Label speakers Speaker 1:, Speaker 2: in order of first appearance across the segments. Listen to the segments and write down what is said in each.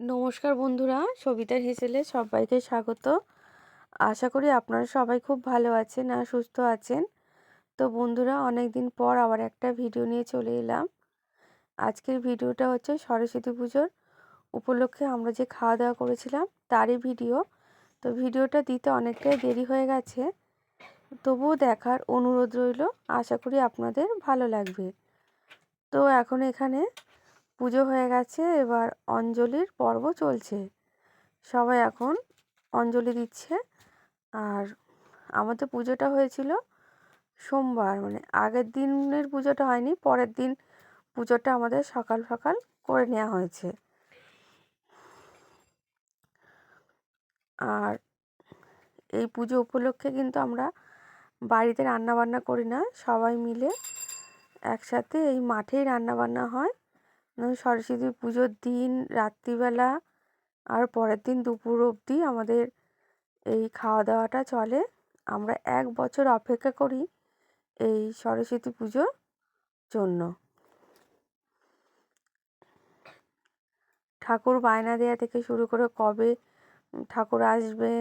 Speaker 1: নমস্কার বন্ধুরা সবিতার হেসেলে সবাইকে স্বাগত। আশা করি আপনারা সবাই খুব ভালো আছেন আর সুস্থ আছেন। তো বন্ধুরা অনেক দিন পর আবার একটা ভিডিও নিয়ে চলে এলাম। আজকের ভিডিওটা হচ্ছে সরস্বতী পুজোর। উপলক্ষে আমরা যে খাওয়া দাওয়া করেছিলাম, তারই ভিডিও। তো ভিডিওটা দিতে অনেকটাই দেরি হয়ে গেছে। তবুও দেখার অনুরোধ রইল, আশা করি আপনাদের ভালো লাগবে। তো এখন এখানে পুজো হয়ে গেছে, এবার অঞ্জলির পর্ব চলছে। সবাই এখন অঞ্জলি দিচ্ছে। আর আমাদের পুজোটা হয়েছিল সোমবার মানে আগের দিনের পুজোটা হয়নি, পরের দিন পুজোটা আমাদের সকাল সকাল করে নেওয়া হয়েছে। আর এই পুজো উপলক্ষে কিন্তু আমরা বাড়িতে রান্না বান্না করি না, সবাই মিলে একসাথে এই মাঠেই রান্না বান্না হয়। সরস্বতী পুজোর দিন, রাত্রিবেলা আর পরের দিন দুপুর অবধি আমাদের এই খাওয়া দাওয়াটা চলে। আমরা এক বছর অপেক্ষা করি এই সরস্বতী পুজোর জন্য। ঠাকুর বায়না দেওয়া থেকে শুরু করে কবে ঠাকুর আসবে,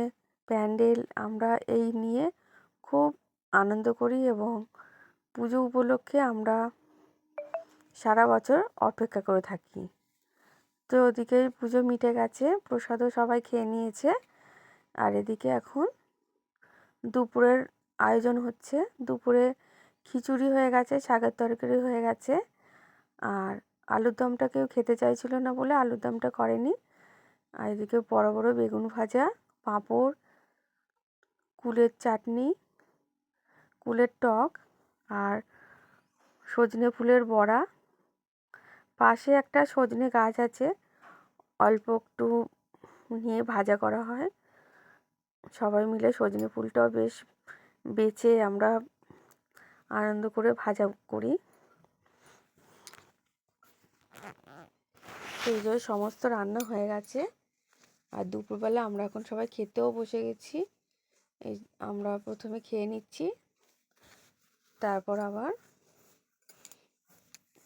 Speaker 1: প্যান্ডেল, আমরা এই নিয়ে খুব আনন্দ করি এবং পুজো উপলক্ষে আমরা সারা বছর অপেক্ষা করে থাকি। তো ওদিকে পুজো মিটে গেছে, প্রসাদও সবাই খেয়ে নিয়েছে। আর এদিকে এখন দুপুরের আয়োজন হচ্ছে। দুপুরে খিচুড়ি হয়ে গেছে, শাকের তরকারি হয়ে গেছে। আর আলুর দমটা কেউ খেতে চাইছিল না বলে আলুর দমটা করেনি। আর এদিকে বড় বড় বেগুন ভাজা, পাঁপড়, কুলের চাটনি, কুলের টক, আর সজনে ফুলের বড়া। পাশে একটা সজনে গাছ আছে। অল্প একটু নিয়ে ভাজা করা হয়। সবাই মিলে সজনে ফুলটাও বেশ বেচে আমরা আনন্দ করে ভাজা করি। সেই জন্য সমস্ত রান্না হয়ে গেছে। আর দুপুরবেলা আমরা এখন সবাই খেতেও বসে গেছি। এই আমরা প্রথমে খেয়ে নিচ্ছি। তারপর আবার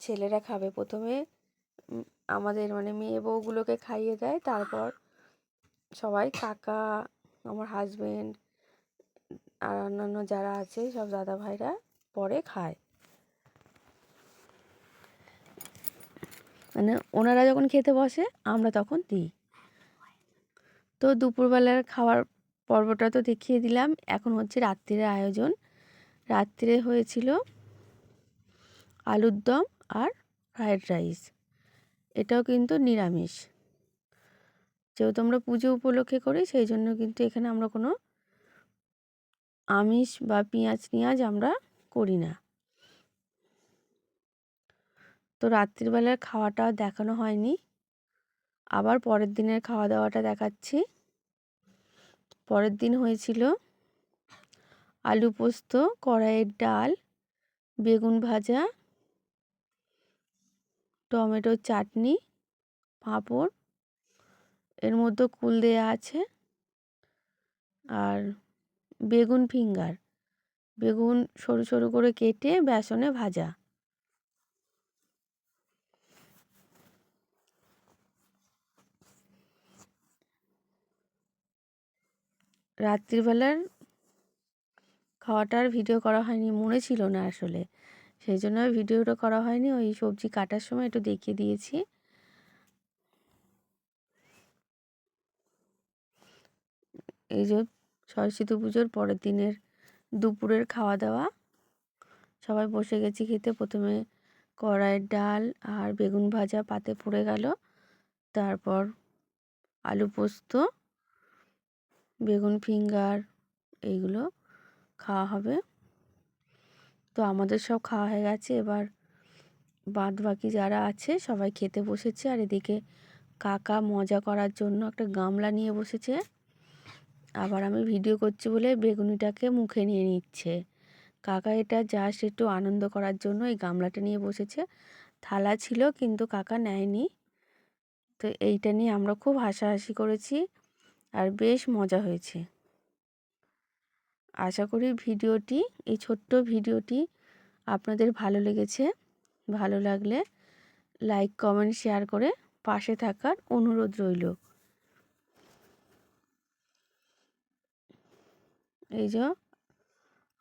Speaker 1: ছেলেরা খাবে প্রথমে আমাদের মানে মেয়ে বউগুলোকে খাইয়ে দেয়, তারপর সবাই কাকা, আমার হাজবেন্ড আর অন্যান্য যারা আছে, সব দাদা ভাইরা পরে খায়। মানে ওনারা যখন খেতে বসে, আমরা তখন দিই। তো দুপুরবেলার খাওয়ার পর্বটা তো দেখিয়ে দিলাম। এখন হচ্ছে রাত্রির আয়োজন। রাত্রে হয়েছিল আলুর দম আর ফ্রায়েড রাইস এটাও কিন্তু নিরামিষ। যেহেতু আমরা পুজো উপলক্ষে করি, সেই জন্য কিন্তু এখানে আমরা কোনো আমিষ বা পেঁয়াজ টিয়াজ আমরা করি না। তো রাত্রিবেলার খাওয়াটা দেখানো হয়নি। আবার পরের দিনের খাওয়া দাওয়াটা দেখাচ্ছি। পরের দিন হয়েছিল আলু পোস্ত, কড়াইয়ের ডাল, বেগুন ভাজা টমেটোর চাটনি, পাঁপড়, এর মধ্যে কুল দেয়া আছে আর বেগুন ফিঙ্গার। বেগুন সরু সরু করে কেটে বেসনে ভাজা। রাত্রিবেলার খাওয়াটার ভিডিও করা হয়নি, মনে ছিল না আসলে। সেই জন্য ভিডিওটা করা হয়নি। ওই সবজি কাটার সময় একটু দেখিয়ে দিয়েছি। এই যে সরস্বতী পুজোর পরের দিনের দুপুরের খাওয়া দাওয়া সবাই বসে গেছি খেতে। প্রথমে কড়াইয়ের ডাল আর বেগুন ভাজা পাতে পড়ে গেল। তারপর আলু পোস্ত, বেগুন ফিঙ্গার, এইগুলো খাওয়া হবে। তো আমাদের সব খাওয়া হয়ে গেছে। এবার বাদ বাকি যারা আছে সবাই খেতে বসেছে। আর এদিকে কাকা মজা করার জন্য একটা গামলা নিয়ে বসেছে। আবার আমি ভিডিও করছি বলে বেগুনিটাকে মুখে নিয়ে নিচ্ছে। কাকা এটা জাস্ট একটু আনন্দ করার জন্য এই গামলাটা নিয়ে বসেছে। থালা ছিল কিন্তু কাকা নেয়নি। তো এইটা নিয়ে আমরা খুব হাসাহাসি করেছি। আর বেশ মজা হয়েছে। আশা করি ভিডিওটি, এই ছোট্ট ভিডিওটি আপনাদের ভালো লেগেছে। ভালো লাগলে লাইক, কমেন্ট, শেয়ার করে পাশে থাকার অনুরোধ রইল। এই যে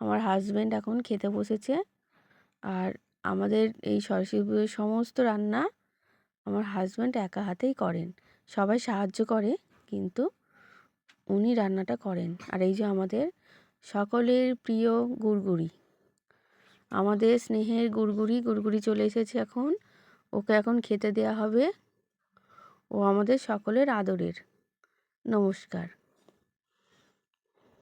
Speaker 1: আমার হাজব্যান্ড এখন খেতে বসেছে আর আমাদের এই সরস্বতী পুজোর সমস্ত রান্না আমার হাজব্যান্ড একা হাতেই করেন। সবাই সাহায্য করে, কিন্তু উনি রান্নাটা করেন। আর এই যে আমাদের সকলের প্রিয় গুড়গুড়ি। আমাদের স্নেহের গুড়গুড়ি গুড়গুড়ি চলে এসেছে এখন। ওকে এখন খেতে দেয়া হবে। ও আমাদের সকলের আদরের। নমস্কার।